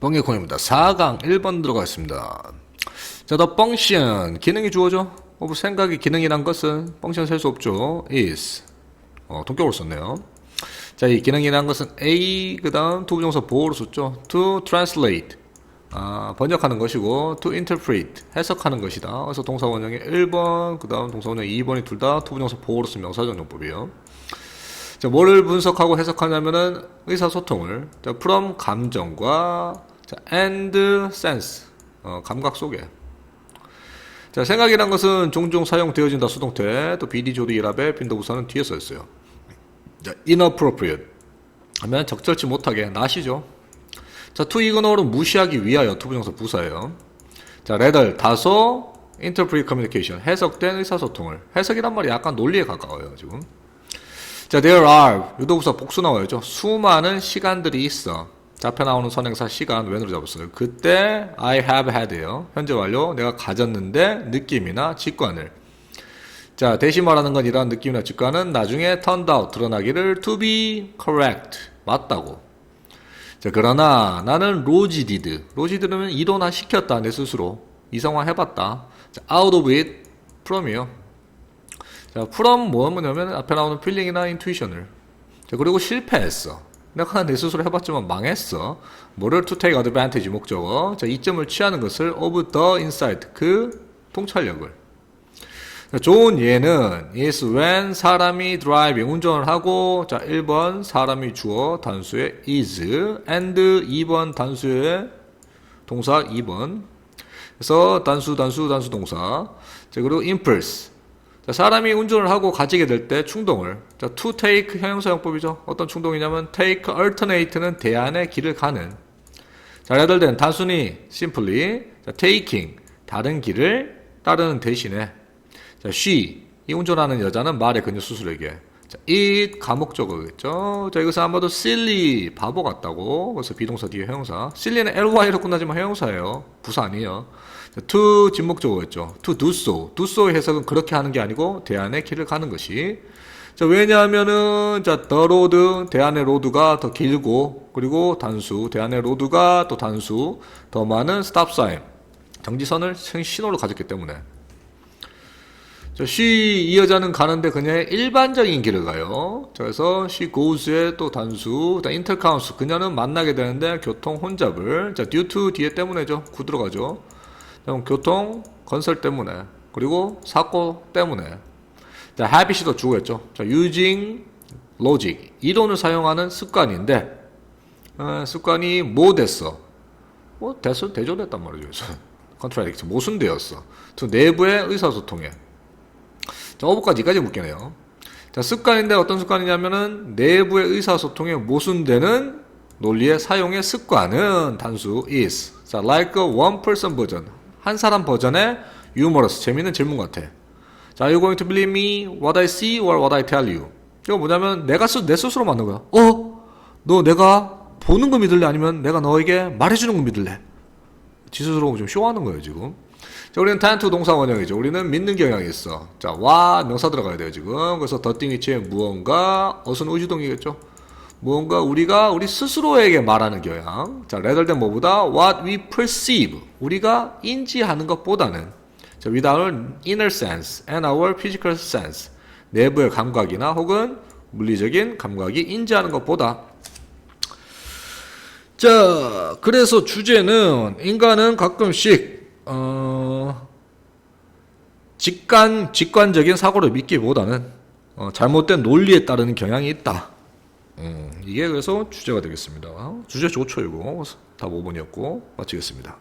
뻥의콘입니다. 4강 1번 들어가겠습니다. 자, the function 기능이 주어져. 어, 생각의 기능이란 것은 펑션 셀 수 없죠. is 어, 동격으로 썼네요. 자, 이 기능이란 것은 a 그 다음 두 부정사 보호로 썼죠. to translate 아, 번역하는 것이고 to interpret 해석하는 것이다. 그래서 동사 원형의 1번 그 다음 동사 원형 2번이 둘다두 부정사 보호로 쓴 명사전용법이에요. 자, 뭐를 분석하고 해석하냐면은 의사소통을 자, from 감정과 자, and sense 어, 감각 속에 자, 생각이란 것은 종종 사용되어진다 수동태 또 비디 조디 일합의 빈도부사는 뒤에 써 있어요. 자, inappropriate 하면 적절치 못하게 나시죠. 자, to ignore는 무시하기 위하여 투부정사 부사예요. 자, rather 다소 interpret communication 해석된 의사소통을 해석이란 말이 약간 논리에 가까워요 지금. 자, there are 유도부사 복수 나와야죠. 수많은 시간들이 있어. 자, 앞에 나오는 선행사 시간 when으로 잡았어요. 그때 I have had예요. 현재 완료. 내가 가졌는데 느낌이나 직관을. 자, 대신 말하는 건 이러한 느낌이나 직관은 나중에 turned out 드러나기를 to be correct 맞다고. 자, 그러나 나는 로지 디드. 로지 드는 이론화 시켰다 내 스스로 이성화 해봤다. 자, out of it from이요. 자, from 뭐냐면 앞에 나오는 필링이나 인투이션을. 자, 그리고 실패했어. 내가 내 스스로 해봤지만 망했어. 뭐를 to take advantage 목적어. 자, 이점을 취하는 것을 of the insight 그 통찰력을. 자, 좋은 예는 is when 사람이 driving 운전을 하고 자 1번 사람이 주어 단수의 is and 2번 단수의 동사 2번 그래서 단수 단수 단수 동사 자 그리고 impulse 자, 사람이 운전을 하고 가지게 될 때 충동을. 자, to take 형용사용법이죠. 어떤 충동이냐면 take alternate는 대안의 길을 가는. 자, 든 단순히 simply 자, taking 다른 길을 따르는 대신에. 자, she 이 운전하는 여자는 말의 그녀 스스로에게 자, it 가목적어겠죠. 자, 이것은 아마도 silly 바보 같다고. 그래서 비동사 뒤에 형용사. silly는 ly로 끝나지만 형용사예요. 부사 아니에요. 자, to 진목적어겠죠. to do so. do so의 해석은 그렇게 하는 게 아니고 대안의 길을 가는 것이. 자, 왜냐하면은 자, the road 대안의 로드가 더 길고 그리고 단수 대안의 로드가 또 단수 더 많은 stop sign 정지선을 신호로 가졌기 때문에 자, she 이 여자는 가는데 그녀의 일반적인 길을 가요. 자, 그래서 she goes의 또 단수, 자, intercounts 그녀는 만나게 되는데 교통 혼잡을 자, due to 뒤에 때문에죠. 구 들어가죠. 자, 그럼 교통 건설 때문에 그리고 사고 때문에 자, habit이 더 주겠죠. 자, using logic 이론을 사용하는 습관인데 어, 습관이 뭐 됐어? 뭐 됐어 대조됐단 말이죠. contradict 모순되었어. 또 내부의 의사소통에 자, 어부까지 여기까지 묶이네요. 자, 습관인데 어떤 습관이냐면은 내부의 의사소통에 모순되는 논리의 사용의 습관은 단수 is. 자, like a one person 버전. 한 사람 버전의 humorous. 재밌는 질문 같아. 자, are you going to believe me what I see or what I tell you? 이거 뭐냐면 내가 스, 내 스스로 만든 거야. 어? 너 내가 보는 거 믿을래? 아니면 내가 너에게 말해 주는 거 믿을래? 지 스스로 좀 쇼하는 거예요, 지금. 자, 우리는 탄투 동사 원형이죠. 우리는 믿는 경향이 있어. 자, 와 명사 들어가야 돼요, 지금. 그래서 더띵 위치에 무언가 어순 의주동이겠죠. 무언가 우리가 우리 스스로에게 말하는 경향. 자, than 뭐보다 what we perceive. 우리가 인지하는 것보다는 자, with our inner sense and our physical sense. 내부의 감각이나 혹은 물리적인 감각이 인지하는 것보다 자, 그래서 주제는 인간은 가끔씩 어, 직관 직관적인 사고를 믿기보다는 어, 잘못된 논리에 따르는 경향이 있다. 음, 이게 그래서 주제가 되겠습니다. 주제 좋죠 이거. 답 5번이었고 마치겠습니다.